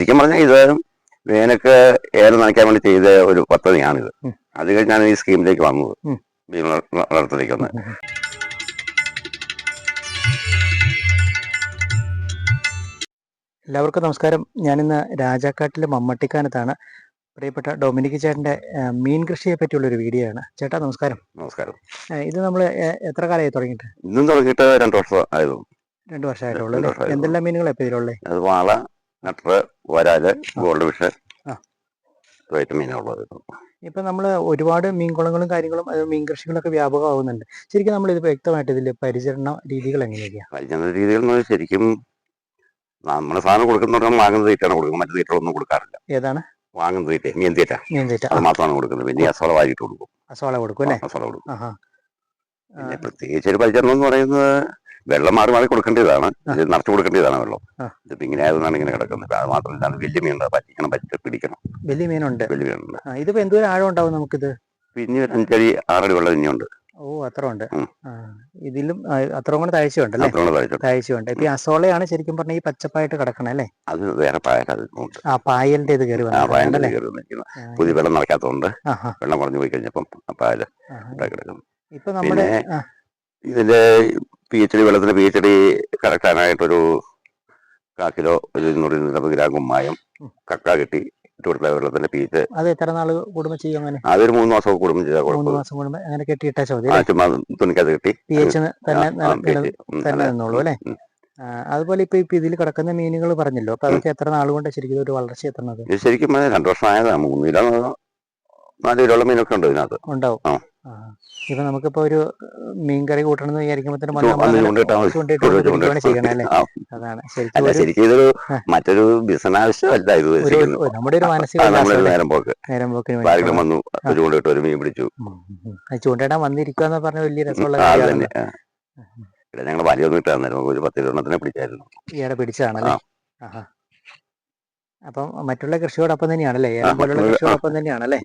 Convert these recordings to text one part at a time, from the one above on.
ശരിക്കും പറഞ്ഞാൽ ഇത് വേനക്ക് ഏറെ നനയ്ക്കാൻ വേണ്ടി ചെയ്ത ഒരു പദ്ധതിയാണിത്. അത് കഴിഞ്ഞാണ് ഈ സ്കീമിലേക്ക് വന്നത്. വളർത്തലേക്ക് വന്നത്. എല്ലാവർക്കും നമസ്കാരം. ഞാനിന്ന് രാജാക്കാട്ടിലെ മമ്മട്ടിക്കാനത്താണ്. പ്രിയപ്പെട്ട ഡൊമിനിക് ചേട്ടന്റെ മീൻ കൃഷിയെ പറ്റിയുള്ള ഒരു വീഡിയോ ആണ് ചേട്ടാ നമസ്കാരം. നമസ്കാരം. ഇത് നമ്മൾ എത്ര കാലമായി തുടങ്ങിയിട്ട്? ഇന്നും തുടങ്ങിയിട്ട് രണ്ടു വർഷം ആയിരുന്നു രണ്ട് വർഷമായിട്ടുള്ളൂ. എന്തെല്ലാം മീനുകളാണ് ഇപ്പോൾ ഇതിലുള്ളത് അത് വാള നട്ടറ് വരാൽ ഗോൾഡ് ഫിഷ് മീനുള്ളത്. ഇപ്പൊ നമ്മൾ ഒരുപാട് മീൻകുളങ്ങളും കാര്യങ്ങളും മീൻ കൃഷികളൊക്കെ വ്യാപകമാകുന്നുണ്ട് ശരിക്കും നമ്മൾ ഇത് വ്യക്തമായിട്ട് ഇതിൽ പരിചരണ രീതികൾ എങ്ങനെയൊക്കെയാണ് പരിചരണ രീതികൾ എന്ന് ശരിക്കും നമ്മൾ സാധനം കൊടുക്കുന്നവർക്ക് വാങ്ങുന്ന തീറ്റാണ് കൊടുക്കുന്നത്. മറ്റു തീറ്റകളൊന്നും കൊടുക്കാറില്ല. ഏതാണ്? വാങ്ങുന്ന തീറ്റ മീൻ തീറ്റ. മീൻ തീറ്റ അത് മാത്രമാണ് കൊടുക്കുന്നത്. പിന്നെ അസോള വാരിയിട്ട് കൊടുക്കും. അസോള കൊടുക്കും അല്ലേ? അസോള കൊടുക്കും. പ്രത്യേകിച്ച് ഒരു പരിചരണം എന്ന് പറയുന്നത് വെള്ളം മാറി മാറി കൊടുക്കേണ്ടതാണ്. ഇത് നിറച്ചു കൊടുക്കേണ്ടതാണ് വെള്ളം. ഇതിപ്പോ ഇങ്ങനെ ആയതുകൊണ്ടാണ് ഇങ്ങനെ കിടക്കുന്നത്. അത് മാത്രമല്ല വലിയ മീനുണ്ട്. പറ്റിക്കണം പറ്റി പിടിക്കണം. വലിയ മീനുണ്ട്. വലിയ മീനുണ്ട്. ഇതിപ്പോ എന്തോരം ആഴം ഉണ്ടാവും നമുക്കിത്? പിന്നെ ഒരു അഞ്ചടി ആറടി വെള്ളം ഇനിയുണ്ട്. ഓ അത്ര ഉണ്ട് ഇതിലും അത്ര കൂടെ താഴ്ചയുണ്ട് താഴ്ചയുണ്ട് ഇപ്പൊ അസോളയാണ് ശരിക്കും പറഞ്ഞ ഈ പച്ചപ്പായിട്ട് കിടക്കണേ അല്ലേ? അത് വേറെ ആ പായലിന്റെ ഇത് കയറി പുതിയ വെള്ളം നടക്കാത്തതുകൊണ്ട് വെള്ളം കുറഞ്ഞു പോയി കഴിഞ്ഞപ്പം കിടക്കുന്നു. ഇപ്പൊ നമ്മുടെ ഇതിന്റെ പി എച്ച് ഡി വെള്ളത്തിൽ പി എച്ച് ഡി കറക്റ്റാനായിട്ടൊരു കാ കിലോ ഒരു ഇരുന്നൂറ് ഇരുന്നൂറ്റമ്പത് ഗ്രാം കുമ്മായം. കക്ക കിട്ടി ഇട്ട് കൊടുത്ത വെള്ളത്തിന്റെ പി എച്ച് അത് എത്ര നാൾ കൂടുമ്പോ ചെയ്യും അങ്ങനെ? അതൊരു മൂന്ന് മാസം കുടുംബം ചെയ്താൽ മൂന്ന് മാസം അങ്ങനെ കെട്ടിയിട്ടാ ചോദ്യം ചുമ്മാ തുണിക്കകത്ത് കെട്ടി പി എച്ച് തന്നെ. നിന്നോളൂ അല്ലേ? അതുപോലെ ഇപ്പൊ ഇപ്പൊ ഇതിൽ കിടക്കുന്ന മീനുകൾ പറഞ്ഞല്ലോ അപ്പൊ അതൊക്കെ എത്ര നാൾ കൊണ്ട് ശരിക്കും ഒരു വളർച്ച എത്തുന്നത് ശരിക്കും രണ്ടു വർഷം ആയതാ മൂന്ന് കിലോ നാല് കിലോ ഉള്ള മീനൊക്കെ ഉണ്ട് ഇതിനകത്ത്. ഉണ്ടാവും. ആ. ഇപ്പൊ നമുക്കിപ്പോ ഒരു മീൻകറി കൂട്ടണം എന്ന് വിചാരിക്കുമ്പോ തന്നെ ചു- അന്ന് ചൂണ്ടിട്ടാ മതി. ചൂണ്ടിട്ട് ചൂണ്ടിട്ട് പിടിക്കുകയാണ് ചെയ്യണേ അല്ലേ? അതാണ്. ശരിക്കും ഇതൊരു. മറ്റൊരു ബിസിനസ് ആവശ്യമല്ല ഇത് നമ്മുടെ ഒരു മാനസിക ആരെങ്കിലും വന്നു ചൂണ്ടിട്ട് ഒരു മീൻ പിടിച്ചു. ചൂണ്ടയിടാൻ വന്നിരിക്കുക എന്ന് പറഞ്ഞ വലിയ രസമുള്ള. ഇവിടെ ഞങ്ങൾ വലിയൊന്നും ഇട്ടാ നമുക്ക് ഒരു പത്ത് പിടിച്ചായിരുന്നു. ഈയിടെ പിടിച്ചതാണല്ലേ? അപ്പം മറ്റുള്ള കൃഷിയോടൊപ്പം തന്നെയാണല്ലേ? പോലുള്ള കൃഷിയോടൊപ്പം തന്നെയാണല്ലേ.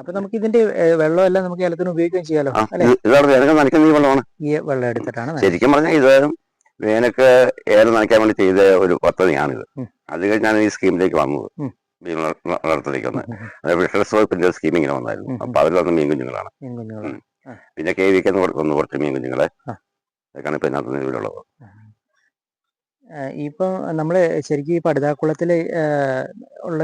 അപ്പൊ നമുക്ക് ഇതിന്റെ വെള്ളം എല്ലാം നമുക്ക് ഏലത്തിന് ഉപയോഗിക്കുകയും ചെയ്യാലോ? ഇതാണ് നനയ്ക്കുന്ന ഈ വെള്ളമാണ്. ഈ വെള്ളം എടുത്തിട്ടാണ്. ശരിക്കും പറഞ്ഞാൽ ഇത് വേനക്ക് ഏറെ നനയ്ക്കാൻ വേണ്ടി ചെയ്ത ഒരു പദ്ധതിയാണിത്. അത് കഴിഞ്ഞാണ് ഈ സ്കീമിലേക്ക് വന്നത്. മീൻ വള- വളർത്തലേക്ക് വന്നത് അത് ഫിഷറീസ് വകുപ്പിന്റെ സ്കീം ഇങ്ങനെ വന്നായിരുന്നു. അപ്പൊ അതിൽ വന്ന മീൻ കുഞ്ഞുങ്ങളാണ് പിന്നെ കെ വിക്ക് വന്ന് കുറച്ച് മീൻ കുഞ്ഞുങ്ങളെ ആ. അതൊക്കെയാണ് ഇപ്പൊ ഇതിനകത്ത് നിലവിലുള്ളത്. ഇപ്പൊ നമ്മൾ ശരിക്കും ഈ പടുതാക്കുളത്തിൽ ഏ, ഉള്ള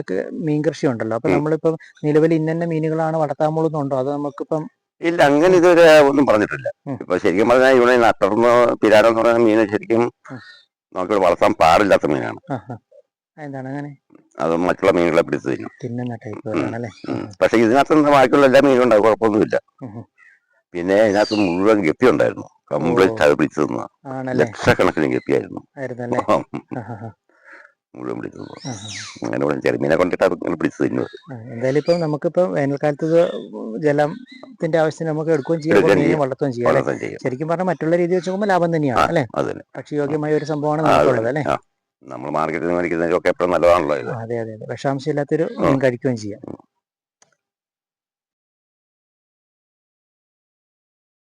മീൻ കൃഷി ഉണ്ടല്ലോ അപ്പൊ നമ്മളിപ്പോ നിലവിൽ ഇന്ന മീനുകളാണ് വളർത്താൻ പോകുന്നുണ്ടോ അത് നമുക്കിപ്പം ഇല്ല അങ്ങനെ ഇതുവരെ ഒന്നും പറഞ്ഞിട്ടില്ല. ഇപ്പൊ ശരിക്കും പറഞ്ഞാൽ ഇവിടെ നട്ടർന്ന് പിരാടെന്ന് പറഞ്ഞ മീന് ശരിക്കും. നമുക്ക് വളർത്താൻ പാടില്ലാത്ത മീനാണ്. എന്താണ് അങ്ങനെ? അത് മറ്റുള്ള മീനുകളെ പിടിച്ചു തിന്നും. പക്ഷെ ഇതിനകത്ത് ബാക്കിയുള്ള എല്ലാ മീനും ഉണ്ടാവും കുഴപ്പമൊന്നുമില്ല. പിന്നെ ഇതിനകത്ത് മുഴുവൻ ഗപ്പി ഉണ്ടായിരുന്നു. കംപ്ലീറ്റ് അത് പിടിച്ചു തിന്ന. ലക്ഷക്കണക്കിന് കെപ്പിയായിരുന്നു മുഴുവൻ പിടിച്ചു തിന്നു. ആ, ആ. അങ്ങനെ ഇവിടെ ചെറുമീനെ കൊണ്ടിട്ട് അത് ഇങ്ങനെ പിടിച്ചു തിന്നത് എന്തായാലും ഇപ്പം നമുക്കിപ്പോ വേനൽക്കാലത്ത് ജലത്തിന്റെ ആവശ്യത്തിന് നമുക്ക് എടുക്കുകയും ചെയ്യാം മീനെ വളർത്തുകയും ചെയ്യാം ശരിക്കും പറഞ്ഞാൽ മറ്റുള്ള രീതി വെച്ച് നോക്കുമ്പോൾ ലാഭം തന്നെയാണ് അല്ലെ? അത് യോഗ്യമായ ഒരു സംഭവമാണ് നമുക്കുള്ളത് അല്ലേ? നമ്മൾ മാർക്കറ്റിൽ നിന്ന് മേടിക്കുന്നതിനൊക്കെ എപ്പോഴും നല്ലതാണല്ലോ അതെ അതെ വിഷാംശം ഇല്ലാത്തൊരു മീൻ കഴിക്കുകയും ചെയ്യാം.